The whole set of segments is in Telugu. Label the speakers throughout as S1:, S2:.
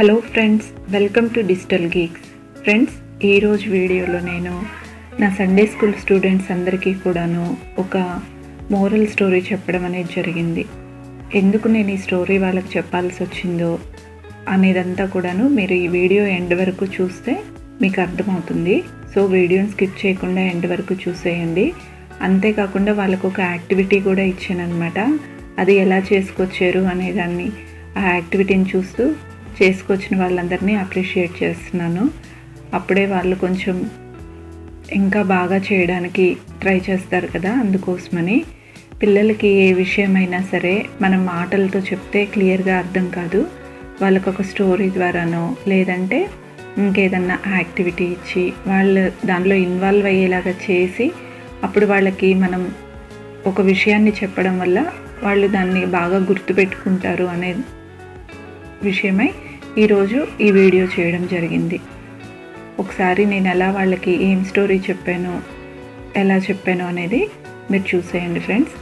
S1: Hello friends welcome to digital geeks. Friends ఈరోజు వీడియోలో నేను నా సండే స్కూల్ స్టూడెంట్స్ అందరికీ కూడాను ఒక మోరల్ స్టోరీ చెప్పడం అనేది జరిగింది. ఎందుకు నేను ఈ స్టోరీ వాళ్ళకి చెప్పాల్సి వచ్చిందో అనేదంతా కూడాను మీరు ఈ వీడియో ఎండ్ వరకు చూస్తే మీకు అర్థమవుతుంది. సో వీడియోని స్కిప్ చేయకుండా ఎండ్ వరకు చూసేయండి. అంతేకాకుండా వాళ్ళకు ఒక యాక్టివిటీ కూడా ఇచ్చాను అనమాట అది ఎలా చేసుకొచ్చారు అనేదాన్ని ఆ యాక్టివిటీని చూస్తూ చేసుకొచ్చిన వాళ్ళందరినీ అప్రిషియేట్ చేస్తున్నాను. అప్పుడే వాళ్ళు కొంచెం ఇంకా బాగా చేయడానికి ట్రై చేస్తారు కదా అందుకోసమని. పిల్లలకి ఏ విషయమైనా సరే మనం మాటలతో చెప్తే క్లియర్గా అర్థం కాదు. వాళ్ళకు ఒక స్టోరీ ద్వారానో లేదంటే ఇంకేదన్నా యాక్టివిటీ ఇచ్చి వాళ్ళు దానిలో ఇన్వాల్వ్ అయ్యేలాగా చేసి అప్పుడు వాళ్ళకి మనం ఒక విషయాన్ని చెప్పడం వల్ల వాళ్ళు దాన్ని బాగా గుర్తుపెట్టుకుంటారు అనే విషయమై ఈరోజు ఈ వీడియో చేయడం జరిగింది. ఒకసారి నేను ఎలా వాళ్ళకి ఏం స్టోరీ చెప్పాను ఎలా చెప్పాను అనేది మీరు చూసేయండి ఫ్రెండ్స్.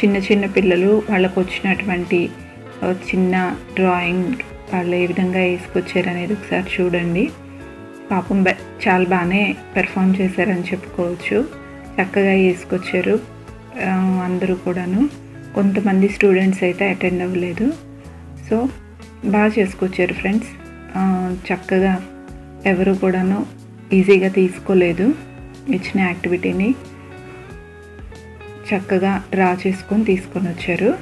S1: చిన్న చిన్న పిల్లలు వాళ్ళకు వచ్చినటువంటి చిన్న డ్రాయింగ్ వాళ్ళు ఏ విధంగా వేసుకొచ్చారు అనేది ఒకసారి చూడండి. పాపం చాలా బాగానే పెర్ఫామ్ చేశారని చెప్పుకోవచ్చు. చక్కగా వేసుకొచ్చారు. అందరూ కూడాను. కొంతమంది స్టూడెంట్స్ అయితే అటెండ్ అవ్వలేదు. సో బాగా చేసుకొచ్చారు ఫ్రెండ్స్. చక్కగా ఎవరు కూడాను ఈజీగా తీసుకోలేదు ఇచ్చిన యాక్టివిటీని. చక్కగా డ్రా చేసుకొని తీసుకొని వచ్చారు.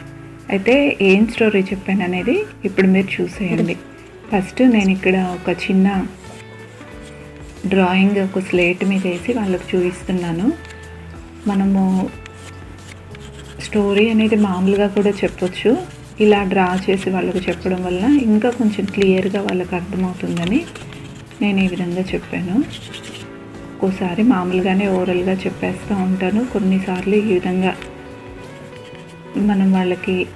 S1: అయితే ఏం స్టోరీ చెప్పాను అనేది ఇప్పుడు మీరు చూసేయండి. ఫస్ట్ నేను ఇక్కడ ఒక చిన్న డ్రాయింగ్ ఒక స్లేట్ మీద వేసి వాళ్ళకి చూపిస్తున్నాను. మనము స్టోరీ అనేది మామూలుగా కూడా చెప్పొచ్చు. ఇలా డ్రా చేసి వాళ్ళకు చెప్పడం వల్ల ఇంకా కొంచెం క్లియర్గా వాళ్ళకి అర్థమవుతుందని నేను ఈ విధంగా చెప్పాను. ఒక్కోసారి మామూలుగానే ఓరల్గా చెప్పేస్తూ ఉంటాను. కొన్నిసార్లు ఈ విధంగా మనం వాళ్ళకి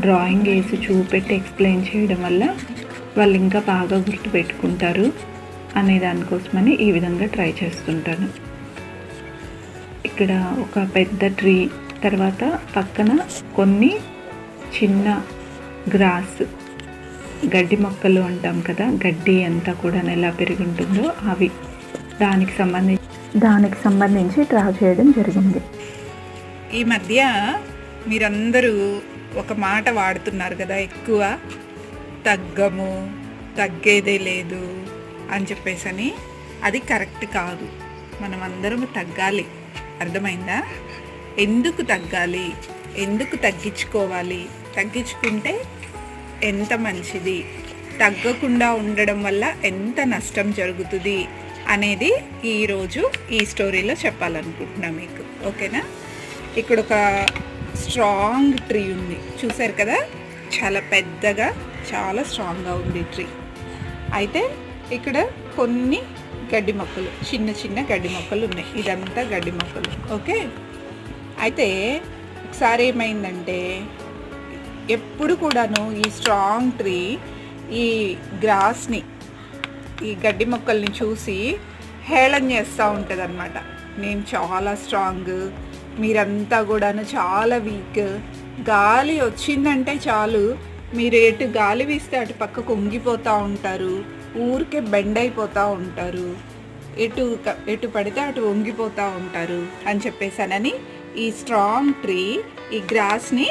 S1: డ్రాయింగ్ వేసి చూపెట్టి ఎక్స్ప్లెయిన్ చేయడం వల్ల వాళ్ళు ఇంకా బాగా గుర్తుపెట్టుకుంటారు అనే దానికోసమని ఈ విధంగా ట్రై చేస్తుంటాను. ఇక్కడ ఒక పెద్ద ట్రీ తర్వాత పక్కన కొన్ని చిన్న గ్రాస్ గడ్డి మొక్కలు అంటాం కదా గడ్డి అంతా కూడా ఎలా పెరిగి ఉంటుందో అవి దానికి సంబంధించి దానికి సంబంధించి డ్రా చేయడం జరిగింది.
S2: ఈ మధ్య మీరందరూ ఒక మాట వాడుతున్నారు కదా ఎక్కువ తగ్గము తగ్గేదే లేదు అని చెప్పేసి అది కరెక్ట్ కాదు. మనం అందరం తగ్గాలి. అర్థమైందా? ఎందుకు తగ్గాలి? ఎందుకు తగ్గించుకోవాలి? తగ్గించుకుంటే ఎంత మంచిది? తగ్గకుండా ఉండడం వల్ల ఎంత నష్టం జరుగుతుంది? అనేది ఈరోజు ఈ స్టోరీలో చెప్పాలనుకుంటున్నా మీకు. ఓకేనా? ఇక్కడ ఒక స్ట్రాంగ్ ట్రీ ఉంది. చూసారు కదా? చాలా పెద్దగా చాలా స్ట్రాంగ్గా ఉంది ట్రీ. అయితే ఇక్కడ కొన్ని గడ్డి మొక్కలు చిన్న చిన్న గడ్డి మొక్కలు ఉన్నాయి. ఇదంతా గడ్డి మొక్కలు. ఓకే? అయితే ఒకసారి ఏమైందంటే ఎప్పుడు కూడాను ఈ స్ట్రాంగ్ ట్రీ ఈ గ్రాస్ని ఈ గడ్డి మొక్కల్ని చూసి హేళన చేస్తూ ఉంటుంది అనమాట నేను చాలా స్ట్రాంగ్ మీరంతా కూడాను చాలా వీక్ గాలి వచ్చిందంటే చాలు మీరు ఎటు గాలి వీస్తే అటు పక్కకు ఉంగిపోతూ ఉంటారు ఊరికే బెండ్ అయిపోతూ ఉంటారు ఎటు ఎటు పడితే అటు వంగిపోతూ ఉంటారు అని చెప్పేసానని ఈ స్ట్రాంగ్ ట్రీ ఈ గ్రాస్ని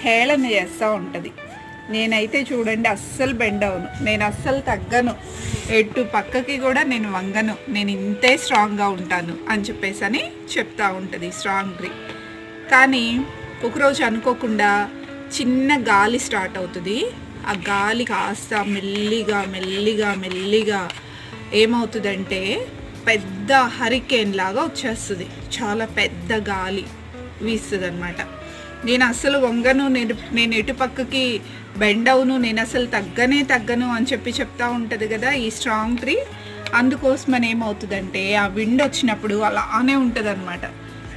S2: హేళన చేస్తూ ఉంటుంది. నేనైతే చూడండి అస్సలు బెండ్ అవును నేను అస్సలు తగ్గను. ఎటు పక్కకి కూడా నేను వంగను. నేను ఇంతే స్ట్రాంగ్గా ఉంటాను అని చెప్పేసి అని చెప్తూ ఉంటుంది స్ట్రాంగ్ ట్రీ. కానీ ఒకరోజు అనుకోకుండా చిన్న గాలి స్టార్ట్ అవుతుంది. ఆ గాలి కాస్త మెల్లిగా మెల్లిగా మెల్లిగా ఏమవుతుందంటే పెద్ద హరికేన్ లాగా వచ్చేస్తుంది. చాలా పెద్ద గాలి వీస్తుంది అనమాట నేను అస్సలు వంగను నేను నేను ఎటు పక్కకి బెండ్ అవును నేను అసలు తగ్గనే తగ్గను అని చెప్పి చెప్తా ఉంటుంది కదా ఈ స్ట్రాంగ్ ట్రీ అందుకోసమని ఏమవుతుందంటే ఆ విండ్ వచ్చినప్పుడు అలానే ఉంటుంది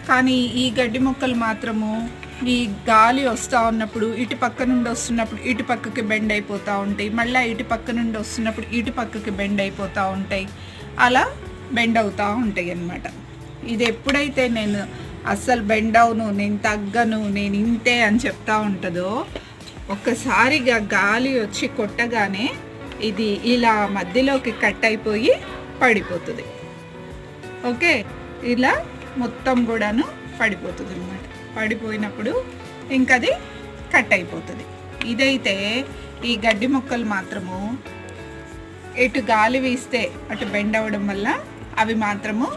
S2: కానీ ఈ గడ్డి మొక్కలు మాత్రము ఈ గాలి వస్తూ ఉన్నప్పుడు ఇటు పక్క నుండి వస్తున్నప్పుడు ఇటు పక్కకి బెండ్ అయిపోతూ ఉంటాయి. మళ్ళీ ఇటు పక్క నుండి వస్తున్నప్పుడు ఇటు పక్కకి బెండ్ అయిపోతూ ఉంటాయి. అలా బెండ్ అవుతూ ఉంటాయి అన్నమాట. ఇది ఎప్పుడైతే నేను అస్సలు బెండ్ అవును నేను తగ్గను నేను ఇంతే అని చెప్తా ఉంటుందో ఒక్కసారిగా గాలి వచ్చి కొట్టగానే ఇది ఇలా మధ్యలోకి కట్ అయిపోయి పడిపోతుంది. ఓకే? ఇలా మొత్తం కూడాను పడిపోతుంది అనమాట పడిపోయినప్పుడు ఇంకది కట్ అయిపోతుంది. ఇదైతే ఈ గడ్డి మొక్కలు మాత్రము ఎటు గాలి వీస్తే అటు బెండ్ అవ్వడం వల్ల అవి మాత్రము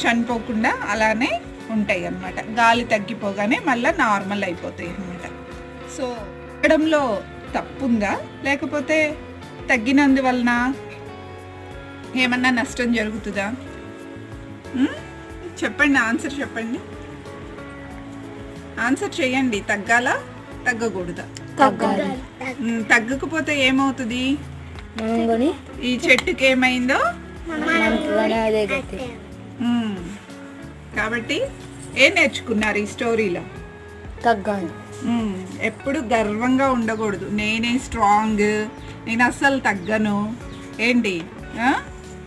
S2: చనిపోకుండా అలానే ఉంటాయి అన్నమాట. గాలి తగ్గిపోగానే మళ్ళీ నార్మల్ అయిపోతాయి అన్నమాట. సో తగ్గడంలో తప్పుందా? లేకపోతే తగ్గినందువలన ఏమన్నా నష్టం జరుగుతుందా? చెప్పండి ఆన్సర్ చెప్పండి. ఆన్సర్ చేయండి. తగ్గాలా? తగ్గకూడదా? తగ్గకపోతే ఏమవుతుంది? ఈ చెట్టుకి ఏమైందో కాబట్టి ఏం నేర్చుకున్నారు ఈ స్టోరీలో?
S3: తగ్గాలి.
S2: ఎప్పుడు గర్వంగా ఉండకూడదు. నేనే స్ట్రాంగ్ నేను అస్సలు తగ్గను. ఏంటి?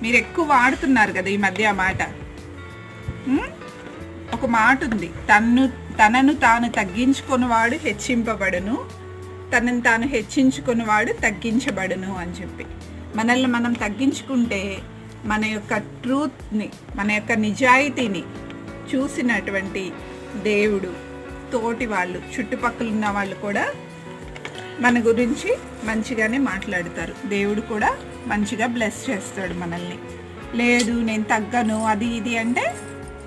S2: మీరు ఎక్కువ వాడుతున్నారు కదా ఈ మధ్య ఆ మాట? ఒక మాట ఉంది. తన్ను తనను తాను తగ్గించుకున్నవాడు హెచ్చింపబడును. తనను తాను హెచ్చించుకున్నవాడు తగ్గించబడును అని చెప్పి. మనల్ని మనం తగ్గించుకుంటే మన యొక్క ట్రూత్ని మన యొక్క నిజాయితీని చూసినటువంటి దేవుడు తోటి వాళ్ళు చుట్టుపక్కల ఉన్న వాళ్ళు కూడా మన గురించి మంచిగానే మాట్లాడతారు. దేవుడు కూడా మంచిగా బ్లెస్ చేస్తాడు మనల్ని. లేదు నేను తగ్గను అది ఇది అంటే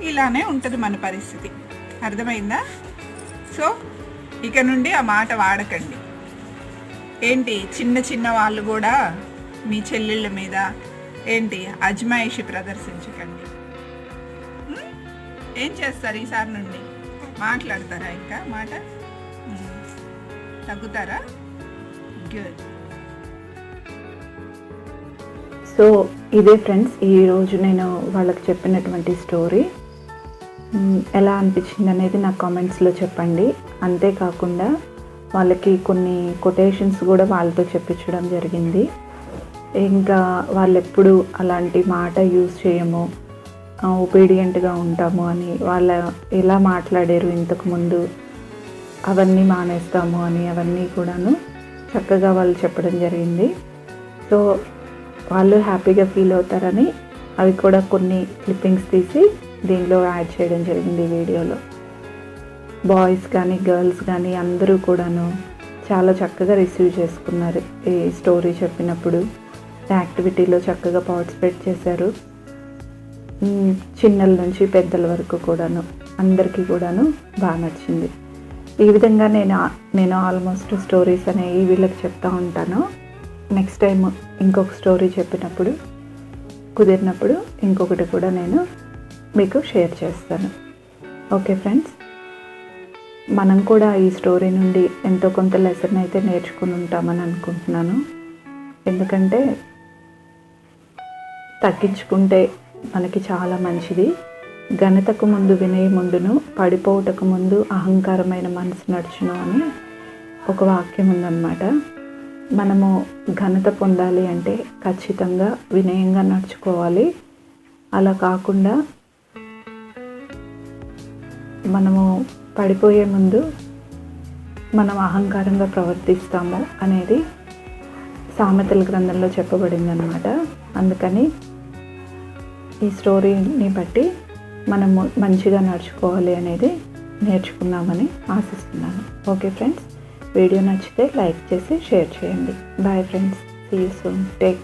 S2: ఇలానే ఉంటుంది మన పరిస్థితి. అర్థమైందా? సో ఇక నుండి ఆ మాట వాడకండి. ఏంటి? చిన్న చిన్న వాళ్ళు కూడా మీ చెల్లెళ్ళ మీద ఏంటి అజ్మాయిషి ప్రదర్శించకండి. ఏం చేస్తారు ఈసారి నుండి? మాట్లాడతారా ఇంకా? మాట? తగ్గుతారా? గుడ్
S1: సో ఇదే ఫ్రెండ్స్ ఈరోజు నేను వాళ్ళకి చెప్పినటువంటి స్టోరీ. ఎలా అనిపించింది అనేది నా కామెంట్స్లో చెప్పండి. అంతేకాకుండా వాళ్ళకి కొన్ని కొటేషన్స్ కూడా వాళ్ళతో చెప్పించడం జరిగింది. ఇంకా వాళ్ళు ఎప్పుడు అలాంటి మాట యూజ్ చేయము ఒబీడియంట్గా ఉంటాము అని వాళ్ళ ఎలా మాట్లాడారు ఇంతకుముందు అవన్నీ మానేస్తాము అని అవన్నీ కూడాను చక్కగా వాళ్ళు చెప్పడం జరిగింది. సో వాళ్ళు హ్యాపీగా ఫీల్ అవుతారని అవి కూడా కొన్ని క్లిప్పింగ్స్ తీసి దీనిలో యాడ్ చేయడం జరిగింది వీడియోలో. బాయ్స్ కానీ గర్ల్స్ కానీ అందరూ కూడాను చాలా చక్కగా రిసీవ్ చేసుకున్నారు ఈ స్టోరీ చెప్పినప్పుడు. యాక్టివిటీలో చక్కగా పార్టిసిపేట్ చేశారు. చిన్నల నుంచి పెద్దల వరకు కూడాను అందరికీ కూడాను బాగా నచ్చింది. ఈ విధంగా నేను నేను ఆల్మోస్ట్ స్టోరీస్ అనేవి వీళ్ళకి చెప్తా ఉంటాను. నెక్స్ట్ టైం ఇంకొక స్టోరీ చెప్పినప్పుడు కుదిరినప్పుడు ఇంకొకటి కూడా నేను మీకు షేర్ చేస్తాను. Okay friends? మనం కూడా ఈ స్టోరీ నుండి ఎంతో కొంత లెసన్ అయితే నేర్చుకుని ఉంటామని అనుకుంటున్నాను. ఎందుకంటే తగ్గించుకుంటే మనకి చాలా మంచిది. ఘనతకు ముందు వినయముందును పడిపోవుటకు ముందు అహంకారమైన మనసు నడుచును అని ఒక వాక్యం ఉందన్నమాట. మనము ఘనత పొందాలి అంటే ఖచ్చితంగా వినయంగా నడుచుకోవాలి. అలా కాకుండా మనము పడిపోయే ముందు మనం అహంకారంగా ప్రవర్తిస్తాము అనేది సామెతల గ్రంథంలో చెప్పబడింది అనమాట అందుకని ఈ స్టోరీని బట్టి మనము మంచిగా నడుచుకోవాలి అనేది నేర్చుకున్నామని ఆశిస్తున్నాను. ఓకే ఫ్రెండ్స్ వీడియో నచ్చితే లైక్ చేసి షేర్ చేయండి. Bye friends see you soon take